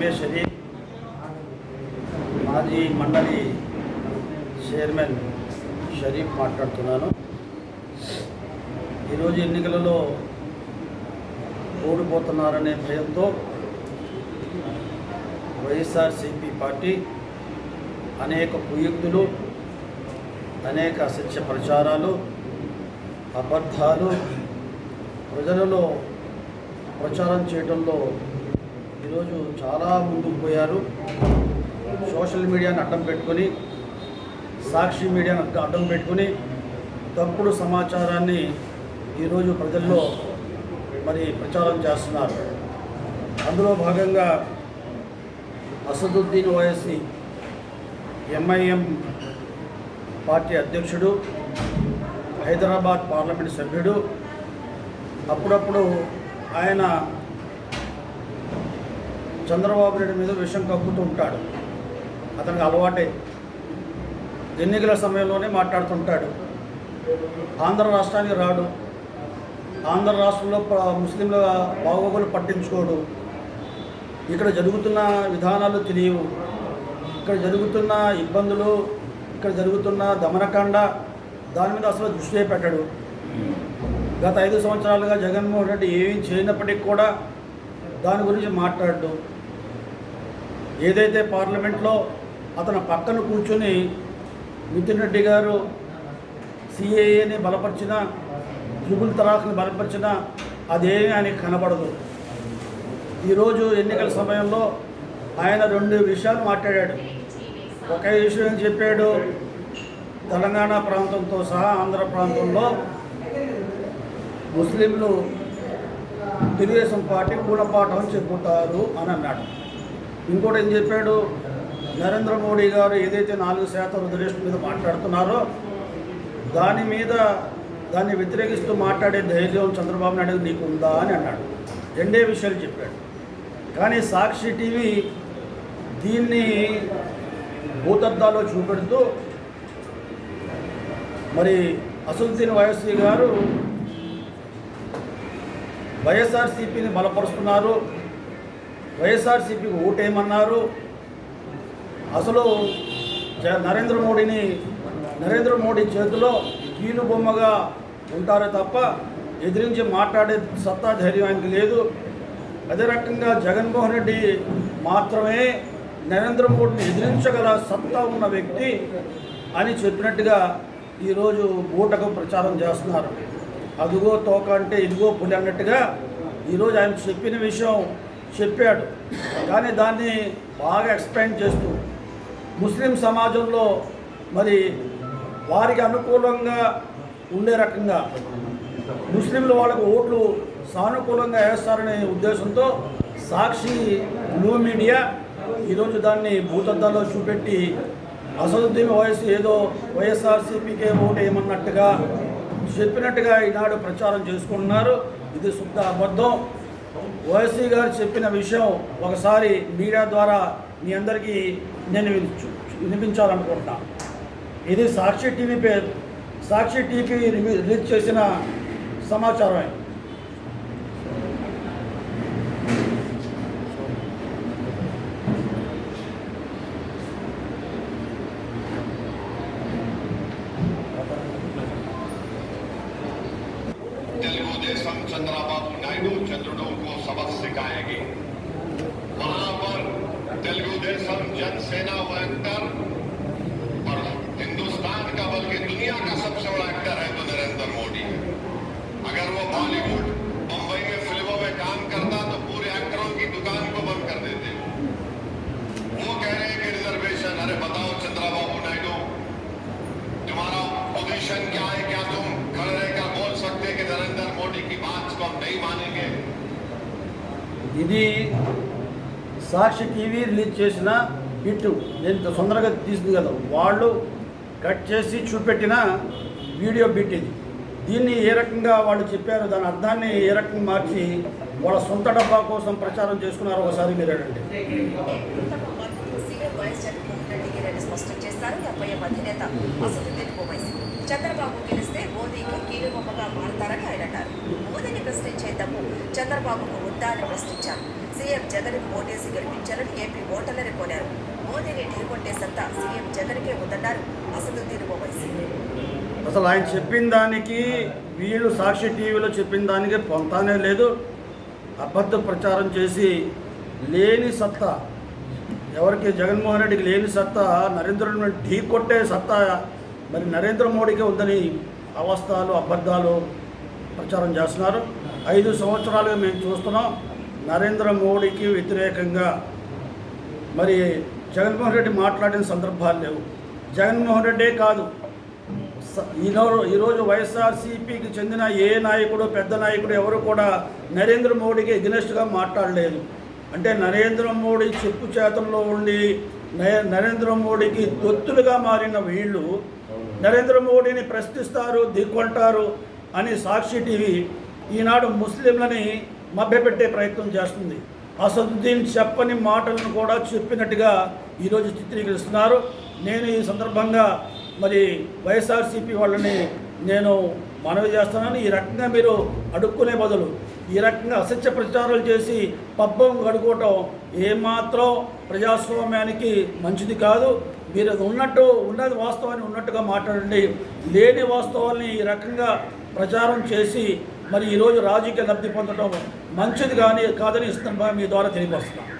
రమేష్ షరీఫ్ మాజీ మండలి చైర్మన్ షరీఫ్ మాట్లాడుతున్నాను. ఈరోజు ఎన్నికలలో ఓడిపోతున్నారనే భయంతో వైఎస్ఆర్సీపీ పార్టీ అనేక కుయుక్తులు అనేక అసత్య ప్రచారాలు అబద్ధాలు ప్రజలలో ప్రచారం చేయడంలో ఈరోజు చాలా ముందుకు పోయారు. సోషల్ మీడియాని అడ్డం పెట్టుకొని సాక్షి మీడియాను అడ్డం పెట్టుకొని తప్పుడు సమాచారాన్ని ఈరోజు ప్రజల్లో మరి ప్రచారం చేస్తున్నారు. అందులో భాగంగా అసదుద్దీన్ ఓఎస్సి ఎంఐఎం పార్టీ అధ్యక్షుడు హైదరాబాద్ పార్లమెంట్ సభ్యుడు అప్పుడప్పుడు ఆయన చంద్రబాబు నాయుడు మీద విషం కక్కుతూ ఉంటాడు. అతనికి అలవాటే. ఎన్నికల సమయంలోనే మాట్లాడుతుంటాడు. ఆంధ్ర రాష్ట్రానికి రాడు. ఆంధ్ర రాష్ట్రంలో ముస్లింల బాగోగులు పట్టించుకోడు. ఇక్కడ జరుగుతున్న విధానాలు తెలియవు. ఇక్కడ జరుగుతున్న ఇబ్బందులు ఇక్కడ జరుగుతున్న దమనకాండ దాని మీద అసలు దృష్టి పెట్టాడు గత ఐదు సంవత్సరాలుగా జగన్మోహన్ రెడ్డి ఏమీ చేయనప్పటికీ కూడా దాని గురించి మాట్లాడు ఏదైతే పార్లమెంట్లో అతను పక్కన కూర్చొని నితిన్ రెడ్డి గారు సిఏఏని బలపరిచిన ట్రిపుల్ తలాక్ని బలపరిచిన అదేమీ ఆయనకి కనబడదు. ఈరోజు ఎన్నికల సమయంలో ఆయన రెండు విషయాలు మాట్లాడాడు. ఒక విషయం ఏం చెప్పాడు? తెలంగాణ ప్రాంతంతో సహా ఆంధ్ర ప్రాంతంలో ముస్లింలు తెలుగుదేశం పార్టీ కూలపాఠం చెప్పుతారు అని అన్నాడు. ఇంకోటి ఏం చెప్పాడు? నరేంద్ర మోడీ గారు ఏదైతే నాలుగు శాతం రిజర్వేషన్ మీద మాట్లాడుతున్నారో దాని మీద దాన్ని వ్యతిరేకిస్తూ మాట్లాడే ధైర్యం చంద్రబాబు నాయుడు నీకు ఉందా అని అన్నాడు. రెండే విషయాలు చెప్పాడు. కానీ సాక్షి టీవీ దీన్ని భూతద్దాలో చూపెడుతూ మరి అసలుద్దీన్ వయస్సీ గారు వైఎస్ఆర్సీపీని బలపరుస్తున్నారు. వైఎస్ఆర్సీపీకి ఓటేయమన్నారు. అసలు నరేంద్ర మోడీని నరేంద్ర మోడీ చేతిలో కీలు బొమ్మగా ఉంటారే తప్ప ఎదిరించి మాట్లాడే సత్తా ధైర్యం ఆయనకి లేదు. అదే రకంగా జగన్మోహన్ రెడ్డి మాత్రమే నరేంద్ర మోడీని ఎదిరించగల సత్తా ఉన్న వ్యక్తి అని చెప్పినట్టుగా ఈరోజు బూటకు ప్రచారం చేస్తున్నారు. అదిగో తోక అంటే ఇదిగో పులి అన్నట్టుగా ఈరోజు ఆయన చెప్పిన విషయం చెప్పాడు. కానీ దాన్ని బాగా ఎక్స్ప్లెయిన్ చేస్తూ ముస్లిం సమాజంలో మరి వారికి అనుకూలంగా ఉండే రకంగా ముస్లింలు వాళ్ళకు ఓట్లు సానుకూలంగా వేస్తారనే ఉద్దేశంతో సాక్షి న్యూ మీడియా ఈరోజు దాన్ని భూతద్దాలో చూపెట్టి అసదుద్దీన్ వయసు ఏదో వైఎస్ఆర్సీపీకే ఓటు ఏమన్నట్టుగా చెప్పినట్టుగా ఈనాడు ప్రచారం చేసుకుంటున్నారు. ఇది శుద్ధ అబద్ధం. ఓఎస్సీ గారు చెప్పిన విషయం ఒకసారి మీడియా ద్వారా మీ అందరికీ నేను వినిపించాలనుకుంటా ఇది సాక్షి టీవీ పే సాక్షి టీవీ రిలీజ్ చేసిన సమాచారమే. తెలుగుదేశం చంద్రబాబు నాయుడు చంద్రుడు. सबक सिखाएगी वहाँ पर तेलुगु देशम जनसेना वो एक्टर और हिंदुस्तान का बल्कि दुनिया का सबसे बड़ा एक्टर है तो नरेंद्र मोदी। अगर वो बॉलीवुड ఇది సాక్షి టీవీ రిలీజ్ చేసిన హిట్ నేను తొందరగా తీసింది కదా. వాళ్ళు కట్ చేసి చూపెట్టిన వీడియో బిట్ ఇది. దీన్ని ఏ రకంగా వాళ్ళు చెప్పారు దాని అర్థాన్ని ఏ రకంగా మార్చి వాళ్ళ సొంత డబ్బా కోసం ప్రచారం చేసుకున్నారు ఒకసారి మీరు అడండి స్పష్టం చంద్రబాబు గెలిస్తే మోదీకి కీలుబొమ్మగా మారతారని ఆయన అన్నారు మోదీని ప్రశ్నించే చంద్రబాబుకు ఉందా ప్రశ్నించారు. సీఎం జగన్ ఓటేసి గెలిపించాలని ఏపీ ఓటర్లని కోరారు. మోదీని ఢీకొట్టే సత్తా సీఎం జగన్కే ఉందన్నారు అసదుద్దీన్ ఓవైసీ. అసలు ఆయన చెప్పిన దానికి వీళ్ళు సాక్షి టీవీలో చెప్పిన దానికి పొంతానే లేదు. అబద్ధ ప్రచారం చేసి లేని సత్తా ఎవరికి జగన్మోహన్ రెడ్డికి లేని సత్తా నరేంద్ర ఢీ కొట్టే సత్తా మరి నరేంద్ర మోడీకే ఉందని అవస్థలు అబద్ధాలు ప్రచారం చేస్తున్నారు. ఐదు సంవత్సరాలుగా మేము చూస్తున్నాం. నరేంద్ర మోడీకి వ్యతిరేకంగా. మరి జగన్మోహన్ రెడ్డి మాట్లాడిన సందర్భాలు లేవు. జగన్మోహన్ రెడ్డే కాదు. ఈరోజు ఈరోజు వైఎస్ఆర్సీపీకి చెందిన ఏ నాయకుడు పెద్ద నాయకుడు ఎవరు కూడా నరేంద్ర మోడీకి ఎగ్నెస్ట్గా మాట్లాడలేదు. అంటే నరేంద్ర మోడీ చెప్పు చేతల్లో ఉండి నరేంద్ర మోడీకి తొత్తులుగా మారిన వీళ్ళు నరేంద్ర మోడీని ప్రశ్నిస్తారు దిక్కొంటారు అని సాక్షి టీవీ ఈనాడు ముస్లింలని మభ్యపెట్టే ప్రయత్నం చేస్తుంది. అసదుద్దీన్ చెప్పని మాటలను కూడా చెప్పినట్టుగా ఈరోజు చిత్రీకరిస్తున్నారు. నేను ఈ సందర్భంగా మరి వైఎస్ఆర్సీపీ వాళ్ళని నేను మనవి చేస్తున్నాను. ఈ రకంగా మీరు అడుక్కునే బదులు ఈ రకంగా అసత్య ప్రచారాలు చేసి పబ్బం గడుకోవటం ఏమాత్రం ప్రజాస్వామ్యానికి మంచిది కాదు. మీరు అది ఉన్నట్టు ఉన్నది వాస్తవాన్ని ఉన్నట్టుగా మాట్లాడండి. లేని వాస్తవాల్ని ఈ రకంగా ప్రచారం చేసి మరి ఈరోజు రాజకీయ లబ్ధి పొందడం మంచిది కానీ కాదని ఇస్తున్నా మీ ద్వారా తెలియపరుస్తున్నాను.